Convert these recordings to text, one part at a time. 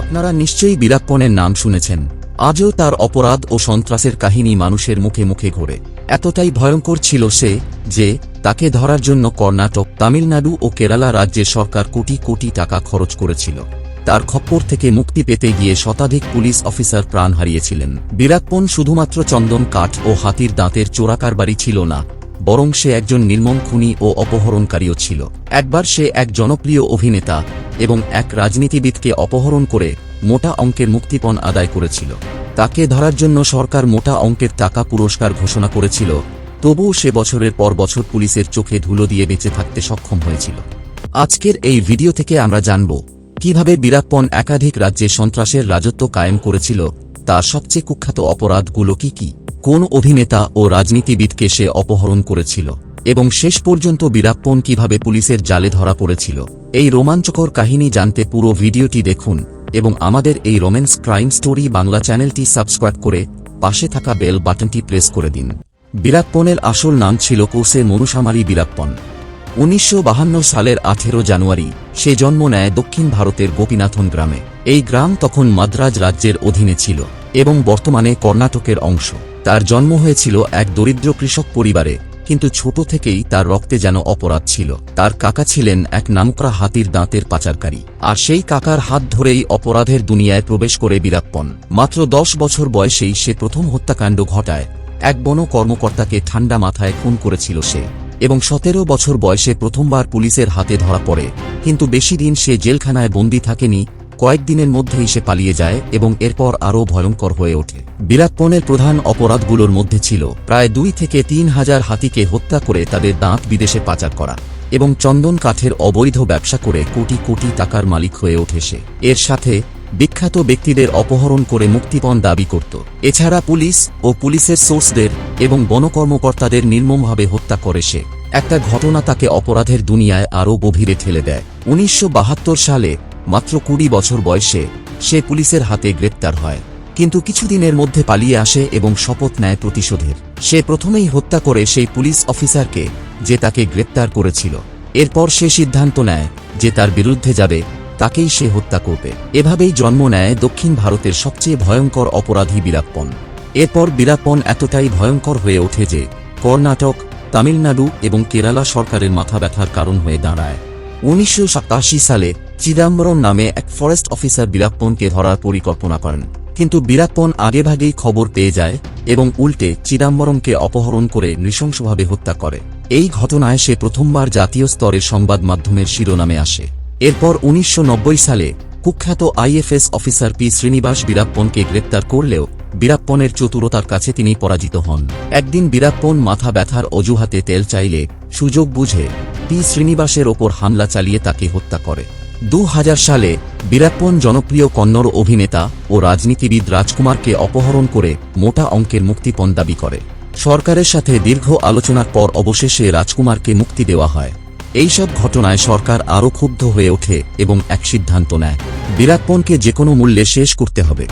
আপনারা নিশ্চয়ই বীরাপ্পনের নাম শুনেছেন। আজও তার অপরাধ ও সন্ত্রাসের কাহিনী মানুষের মুখে মুখে ঘোরে। এতটাই ভয়ঙ্কর ছিল সে, যে, তাকে ধরার জন্য কর্ণাটক, তামিলনাড়ু ও কেরালা রাজ্যের সরকার কোটি কোটি টাকা খরচ করেছিল। তার খপ্পর থেকে মুক্তি পেতে গিয়ে শতাধিক পুলিশ অফিসার প্রাণ হারিয়েছিলেন। বীরাপ্পন শুধুমাত্র চন্দন কাঠ ও হাতির দাঁতের চোরাকারবারি ছিল না, বরং সে একজন নির্মম খুনি ও অপহরণকারীও ছিল। একবার সে এক জনপ্রিয় অভিনেতা এবং এক রাজনীতিবিদকে অপহরণ করে মোটা অঙ্কের মুক্তিপণ আদায় করেছিল। তাকে ধরার জন্য সরকার মোটা অঙ্কের টাকা পুরস্কার ঘোষণা করেছিল, তবুও সে বছরের পর বছর পুলিশের চোখে ধুলো দিয়ে বেঁচে থাকতে সক্ষম হয়েছিল। আজকের এই ভিডিও থেকে আমরা জানব, কীভাবে বীরাপ্পন একাধিক রাজ্যে সন্ত্রাসের রাজত্ব কায়েম করেছিল, তার সবচেয়ে কুখ্যাত অপরাধগুলো কি কি, কোন অভিনেতা ও রাজনীতিবিদকে সে অপহরণ করেছিল, এবং শেষ পর্যন্ত বীরাপ্পন কীভাবে পুলিশের জালে ধরা পড়েছিল। এই রোমাঞ্চকর কাহিনী জানতে পুরো ভিডিওটি দেখুন এবং আমাদের এই রোম্যান্স ক্রাইম স্টোরি বাংলা চ্যানেলটি সাবস্ক্রাইব করে পাশে থাকা বেল বাটনটি প্রেস করে দিন। বীরাপ্পনের আসল নাম ছিল কোসে মরুসামারি বীরাপ্পন উনিশশো সালের আঠেরো জানুয়ারি সে জন্ম নেয় দক্ষিণ ভারতের গোপীনাথন গ্রামে। এই গ্রাম তখন মাদ্রাজ রাজ্যের অধীনে ছিল এবং বর্তমানে কর্ণাটকের অংশ। তার জন্ম হয়েছিল এক দরিদ্র কৃষক পরিবারে। কিন্তু ছোট থেকেই তার রক্তে যেন অপরাধ ছিল। তার কাকা ছিলেন এক নামকরা হাতির দাঁতের পাচারকারী। আর সেই কাকার হাত ধরেই অপরাধের দুনিয়ায় প্রবেশ করে বীরাপ্পন। মাত্র দশ বছর বয়সেই সে প্রথম হত্যাকাণ্ড ঘটায়। এক বন কর্মকর্তাকে ঠান্ডা মাথায় খুন করেছিল সে। এবং সতেরো বছর বয়সে প্রথমবার পুলিশের হাতে ধরা পড়ে। কিন্তু বেশি দিন সে জেলখানায় বন্দী থাকেনি কয়েকদিনের মধ্যেই সে পালিয়ে যায় এবং এরপর আরও ভয়ঙ্কর হয়ে ওঠে। বীরাপ্পনের প্রধান অপরাধগুলোর মধ্যে ছিল প্রায় দুই থেকে তিন হাজার হাতিকে হত্যা করে তাদের দাঁত বিদেশে পাচার করা এবং চন্দন কাঠের অবৈধ ব্যবসা করে কোটি কোটি টাকার মালিক হয়ে ওঠে সে। এর সাথে বিখ্যাত ব্যক্তিদের অপহরণ করে মুক্তিপণ দাবি করত। এছাড়া পুলিশ ও পুলিশের সোর্সদের এবং বনকর্মকর্তাদের নির্মমভাবে হত্যা করে সে। একটা ঘটনা তাকে অপরাধের দুনিয়ায় আরও গভীরে ঠেলে দেয়। উনিশশো বাহাত্তর সালে মাত্র কুড়ি বছর বয়সে সে পুলিশের হাতে গ্রেপ্তার হয়। কিন্তু কিছুদিনের মধ্যে পালিয়ে আসে এবং শপথ নেয় প্রতিশোধের। সে প্রথমেই হত্যা করে সেই পুলিশ অফিসারকে যে তাকে গ্রেপ্তার করেছিল। এরপর সে সিদ্ধান্ত নেয় যে তার বিরুদ্ধে যাবে, তাকেই সে হত্যা করবে। এভাবেই জন্ম নেয় দক্ষিণ ভারতের সবচেয়ে ভয়ঙ্কর অপরাধী বীরাপ্পন। এরপর বীরাপ্পন এতটাই ভয়ঙ্কর হয়ে ওঠে যে কর্ণাটক, তামিলনাড়ু এবং কেরালা সরকারের মাথা ব্যথার কারণ হয়ে দাঁড়ায়। উনিশশো সাতাশি সালে চিদাম্বরম নামে এক ফরেস্ট অফিসার বীরাপ্পনকে ধরার পরিকল্পনা করেন। কিন্তু বীরাপ্পন আগেভাগেই খবর পেয়ে যায় এবং উল্টে চিদাম্বরমকে অপহরণ করে নৃশংসভাবে হত্যা করে। এই ঘটনায় সে প্রথমবার জাতীয় স্তরের সংবাদ মাধ্যমের শিরোনামে আসে। এরপর উনিশশো নব্বই সালে কুখ্যাত আইএফএস অফিসার পি শ্রীনিবাস বীরাপ্পনকে গ্রেপ্তার করলেও বীরাপ্পনের চতুরতার কাছে তিনি পরাজিত হন। একদিন বীরাপ্পন মাথা ব্যথার অজুহাতে তেল চাইলে সুযোগ বুঝে পি শ্রীনিবাসের ওপর হামলা চালিয়ে তাকে হত্যা করে। দু হাজার সালে বীরাপ্পন জনপ্রিয় কন্নড় অভিনেতা ও রাজনীতিবিদ রাজকুমারকে অপহরণ করে মোটা অঙ্কের মুক্তিপণ দাবি করে। সরকারের সাথে দীর্ঘ আলোচনার পর অবশেষে রাজকুমারকে মুক্তি দেওয়া হয়। এইসব ঘটনায় সরকার আরও ক্ষুব্ধ হয়ে ওঠে এবং এক সিদ্ধান্ত নেয়। বীরাপ্পনকে যে কোনো মূল্যে শেষ করতে হবে।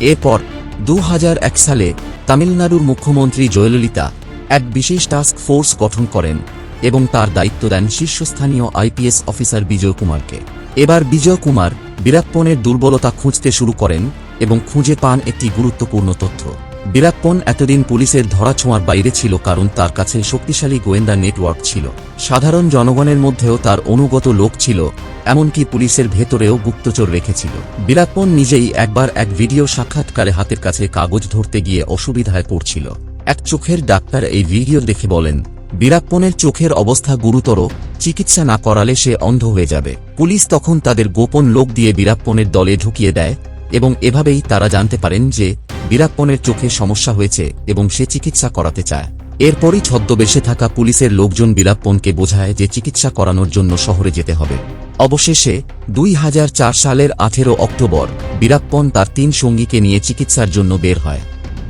এরপর দু হাজার এক সালে তামিলনাড়ুর মুখ্যমন্ত্রী জয়ললিতা এক বিশেষ টাস্ক ফোর্স গঠন করেন এবং তার দায়িত্ব দেন শীর্ষস্থানীয় আইপিএস অফিসার বিজয় কুমারকে। এবার বিজয় কুমার বীরাপ্পনের দুর্বলতা খুঁজতে শুরু করেন এবং খুঁজে পান একটি গুরুত্বপূর্ণ তথ্য। বীরাপ্পন এতদিন পুলিশের ধরাছোঁয়ার বাইরে ছিল কারণ তার কাছে শক্তিশালী গোয়েন্দা নেটওয়ার্ক ছিল। সাধারণ জনগণের মধ্যেও তার অনুগত লোক ছিল, এমনকি পুলিশের ভেতরেও গুপ্তচর রেখেছিল। বীরাপ্পন নিজেই একবার এক ভিডিও সাক্ষাৎকারে হাতের কাছে কাগজ ধরতে গিয়ে অসুবিধায় পড়ছিল। এক চোখের ডাক্তার এই ভিডিও দেখে বলেন, বীরাপ্পনের চোখের অবস্থা গুরুতর চিকিৎসা না করালে সে অন্ধ হয়ে যাবে। পুলিশ তখন তাদের গোপন লোক দিয়ে বীরাপ্পনের দলে ঢুকিয়ে দেয় এবং এভাবেই তারা জানতে পারেন যে বীরাপ্পনের চোখে সমস্যা হয়েছে এবং সে চিকিৎসা করাতে চায়। এরপরই ছদ্মবেশে থাকা পুলিশের লোকজন বীরাপ্পনকে বোঝায় যে চিকিৎসা করানোর জন্য শহরে যেতে হবে। অবশেষে দুই হাজার চার সালের আঠেরো অক্টোবর বীরাপ্পন তার তিন সঙ্গীকে নিয়ে চিকিৎসার জন্য বের হয়।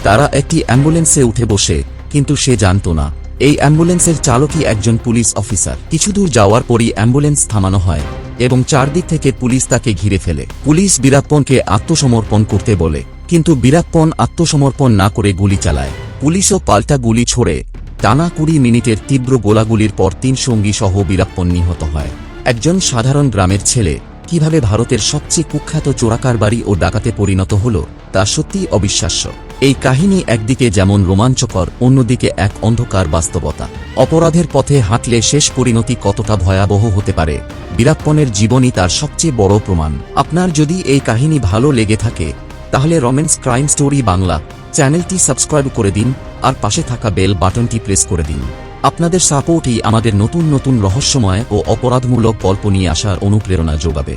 তারা একটি অ্যাম্বুলেন্সে উঠে বসে, কিন্তু সে জানত না। এই অ্যাম্বুলেন্সের চালকই একজন পুলিশ অফিসার। কিছুদূর যাওয়ার পরই অ্যাম্বুলেন্স থামানো হয় এবং চারদিক থেকে পুলিশ তাকে ঘিরে ফেলে। পুলিশ বীরাপ্পনকে আত্মসমর্পণ করতে বলে, কিন্তু বীরাপ্পন আত্মসমর্পণ না করে গুলি চালায়। পুলিশও পাল্টা গুলি ছোড়ে। টানা কুড়ি মিনিটের তীব্র গোলাগুলির পর তিন সঙ্গী সহ বীরাপ্পন নিহত হয়। একজন সাধারণ গ্রামের ছেলে কীভাবে ভারতের সবচেয়ে কুখ্যাত চোরাকারবারি ও ডাকাতে পরিণত হল, তা সত্যিই অবিশ্বাস্য। এই কাহিনী একদিকে যেমন রোমাঞ্চকর, অন্যদিকে এক অন্ধকার বাস্তবতা। অপরাধের পথে হাঁটলে শেষ পরিণতি কতটা ভয়াবহ হতে পারে, বীরাপ্পনের জীবনই তার সবচেয়ে বড় প্রমাণ। আপনার যদি এই কাহিনী ভালো লেগে থাকে, তাহলে রমেন্স ক্রাইম স্টোরি বাংলা চ্যানেলটি সাবস্ক্রাইব করে দিন, আর পাশে থাকা বেল বাটনটি প্রেস করে দিন। আপনাদের সাপোর্টই আমাদের নতুন নতুন রহস্যময় ও অপরাধমূলক গল্প নিয়ে আসার অনুপ্রেরণা যোগাবে।